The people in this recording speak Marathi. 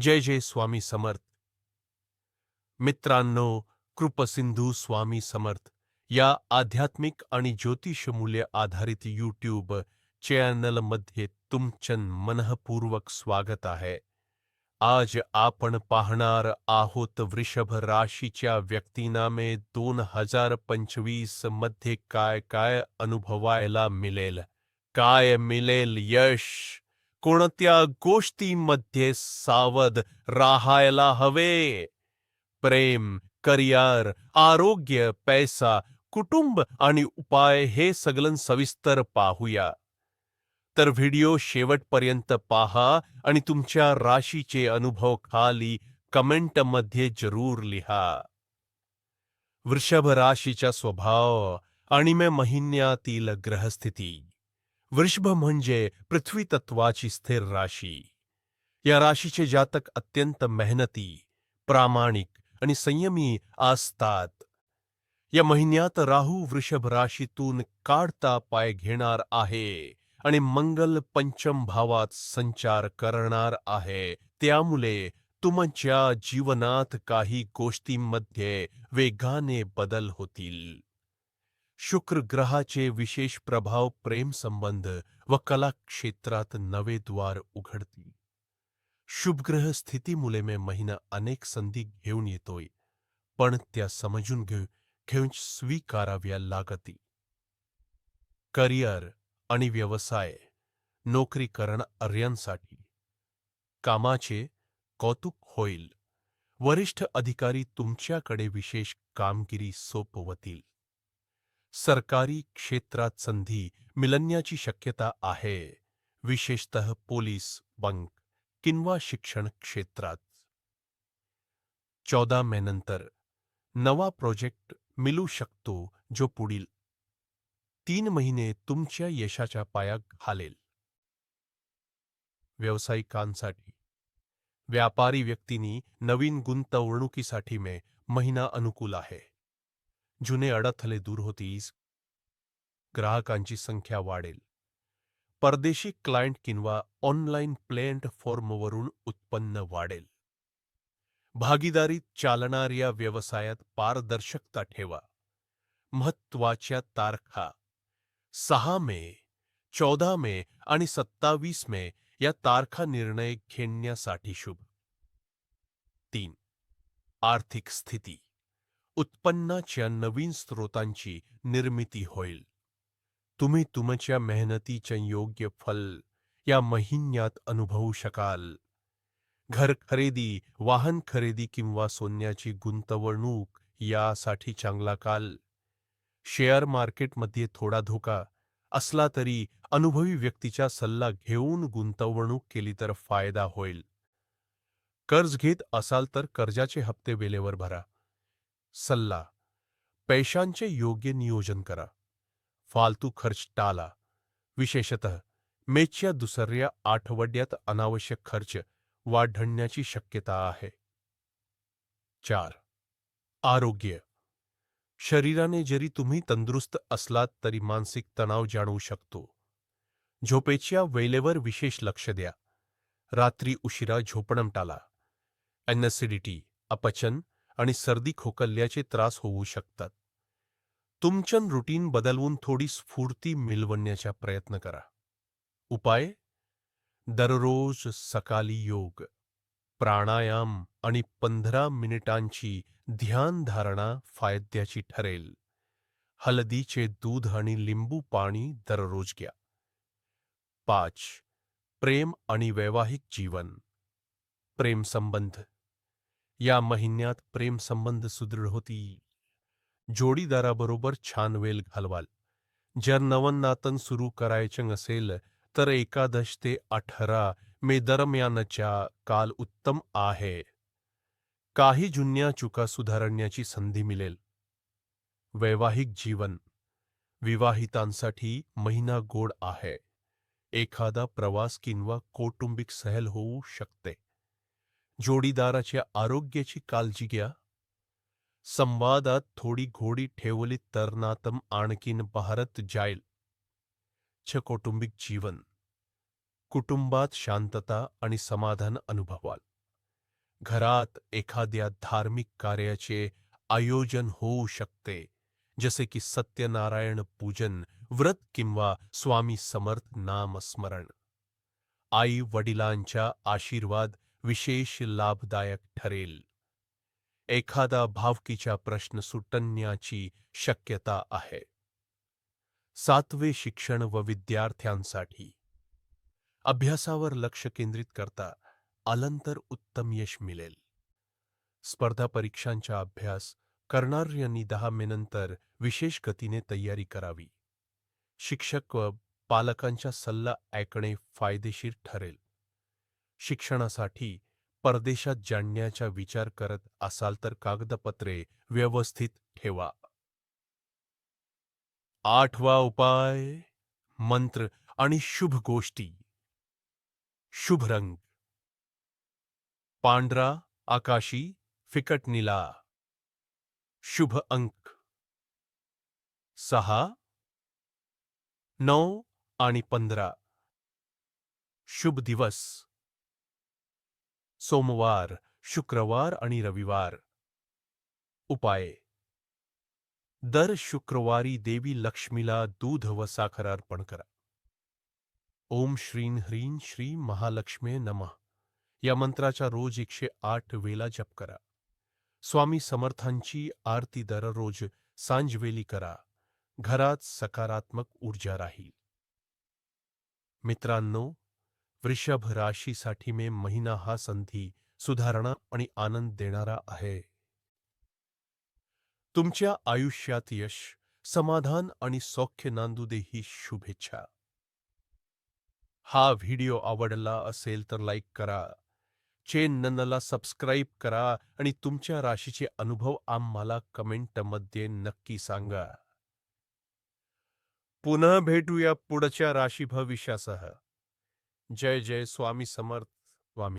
जय जय स्वामी समर्थ. मित्रांनो कृपसिंधू स्वामी समर्थ या आध्यात्मिक आणि ज्योतिष मूल्य आधारित यूट्यूब चॅनलमध्ये तुमचं मनःपूर्वक स्वागत आहे. आज आपण पाहणार आहोत वृषभ राशीच्या व्यक्तींनामे दोन हजार पंचवीसमध्ये काय काय अनुभवायला मिळेल? काय मिळेल यश? कोणत्या गोष्टींमध्ये सावध राहायला हवे? प्रेम करिअर आरोग्य पैसा कुटुंब आणि उपाय हे सगळं सविस्तर पाहूया. तर व्हिडिओ शेवटपर्यंत पाहा आणि तुमच्या राशीचे अनुभव खाली कमेंटमध्ये जरूर लिहा. वृषभ राशीचा स्वभाव आणि मे महिन्यातील ग्रहस्थिती. वृषभ म्हणजे पृथ्वी तत्वाची स्थिर राशी. या राशीचे जातक अत्यंत मेहनती प्रामाणिक आणि संयमी असतात. या महिन्यात राहू वृषभ राशीतून काढता पाय घेणार आहे आणि मंगल पंचम भावात संचार करणार आहे. त्यामुळे तुमच्या जीवनात काही गोष्टींमध्ये वेगाने बदल होतील. शुक्र ग्रहाचे विशेष प्रभाव प्रेम संबंध व कला क्षेत्रात नवे द्वार उघडतील. शुभग्रह स्थितीमुळे मे महिना अनेक संधी घेऊन येतोय पण त्या समजून घेऊ घेऊन स्वीकाराव्या लागती करिअर आणि व्यवसाय नोकरी करणाऱ्यांसाठी कामाचे कौतुक होईल. वरिष्ठ अधिकारी तुमच्याकडे विशेष कामगिरी सोपवतील. सरकारी क्षेत्रात संधी मिळण्याची शक्यता आहे. विशेषतः पोलीस बंक किंवा शिक्षण क्षेत्रात. चौदा मे नंतर नवा प्रोजेक्ट मिळू शकतो जो पुढील तीन महिने तुमच्या यशाच्या पाया घालेल. व्यावसायिकांसाठी. व्यापारी व्यक्तींनी नवीन गुंतवणुकीसाठी मे महिना अनुकूल आहे. जुने अडथळे दूर होतीस. ग्राहकांची संख्या वाढेल. परदेशी क्लायंट किंवा ऑनलाईन प्लॅटफॉर्मवरून उत्पन्न वाढेल. भागीदारीत चालणाऱ्या व्यवसायात पारदर्शकता ठेवा. महत्त्वाच्या तारखा. सहा मे चौदा मे आणि सत्तावीस मे या तारखा निर्णय घेण्यासाठी शुभ. तीन. आर्थिक स्थिती. उत्पन्नाच्या नवीन स्रोतांची निर्मिती होईल. तुम्ही तुमच्या मेहनतीचे योग्य फल या महिन्यात अनुभवू शकाल. घर खरेदी वाहन खरेदी किंवा सोन्याची गुंतवणूक यासाठी चांगला काल. शेअर मार्केटमध्ये थोडा धोका असला तरी अनुभवी व्यक्तीचा सल्ला घेऊन गुंतवणूक केली तर फायदा होईल. कर्ज घेत असाल तर कर्जाचे हप्ते वेळेवर भरा. सल्ला. पैशांचे योग्य नियोजन करा. फालतू खर्च टाळा विशेषतः मेच्या दुसऱ्या आठवड्यात अनावश्यक खर्च वाढण्याची शक्यता आहे. चार. आरोग्य. शरीराने जरी तुम्ही तंदुरुस्त असलात तरी मानसिक तणाव जाणवू शकतो. झोपेच्या वेळेवर विशेष लक्ष द्या. रात्री उशिरा झोपणं टाला. ॲनॅसिडिटी अपचन आणि सर्दी खोकल्याचे त्रास होऊ शकतात. तुमचं रुटीन बदलवून थोडी स्फूर्ती मिळवण्याचा प्रयत्न करा. उपाय? दररोज सकाळी योग प्राणायाम आणि पंधरा मिनिटांची ध्यानधारणा फायद्याची ठरेल. हळदीचे दूध आणि लिंबू पाणी दररोज घ्या. पाच. प्रेम आणि वैवाहिक जीवन. प्रेमसंबंध या महिन्यात प्रेम संबंध सुदृढ होतील जोडीदाराबरोबर छान वेल घालवाल. जर नवन नातन सुरू करायचं असेल तर एकादश ते अठरा मे दरम्यानच्या काल उत्तम आहे. काही जुन्या चुका सुधारण्याची संधी मिळेल. वैवाहिक जीवन. विवाहितांसाठी महिना गोड आहे. एखादा प्रवास किंवा कौटुंबिक सहल होऊ शकते. जोडीदाराच्या आरोग्याची काळजी घ्या. संवादात थोडी घोडी ठेवली तर नातम आणखीन बहरत जाईल. छ कौटुंबिक जीवन. कुटुंबात शांतता आणि समाधान अनुभवाल. घरात एखाद्या धार्मिक कार्याचे आयोजन होऊ शकते जसे की सत्यनारायण पूजन व्रत किंवा स्वामी समर्थ नामस्मरण. आई वडिलांच्या आशीर्वाद विशेष लाभदायक ठरेल. एखादा भावकीचा प्रश्न सुटण्याची शक्यता आहे. सातवे शिक्षण व विद्यार्थ्यांसाठी. अभ्यासावर लक्ष केंद्रित करता आलंतर उत्तम यश मिळेल. स्पर्धा परीक्षांचा अभ्यास करणाऱ्यांनी दहा मे नंतर विशेष गतीने तयारी करावी. शिक्षक व पालकांचा सल्ला ऐकणे फायदेशीर ठरेल. शिक्षणासाठी परदेशात जाण्याचा विचार करत असाल तर कागदपत्रे व्यवस्थित ठेवा. आठवा उपाय मंत्र आणि शुभ गोष्टी. शुभ रंग. पांढरा आकाशी फिकट निला शुभ अंक. सहा नऊ आणि पंधरा. शुभ दिवस. सोमवार शुक्रवार आणि रविवार. उपाय. दर शुक्रवारी देवी लक्ष्मीला दूध व साखर अर्पण करा. ओम श्रीं ह्रीं श्री महालक्ष्मे नमः. या मंत्राचा रोज एकशे आठ वेला जप करा. स्वामी समर्थांची आरती दररोज सांजवेली करा. घरात सकारात्मक ऊर्जा राहील. मित्रांनो वृषभ राशीसाठी मे महिना हा संधी सुधारणा आणि आनंद देणारा आहे. तुमच्या आयुष्यात यश समाधान आणि सौख्य नांदू दे ही शुभेच्छा. हा व्हिडिओ आवडला असेल तर लाईक करा. चॅनलला सबस्क्राईब करा आणि तुमच्या राशीचे अनुभव आम्हाला कमेंटमध्ये नक्की सांगा. पुन्हा भेटूया पुढच्या राशी भविष्यासह. जय जय स्वामी समर्थ.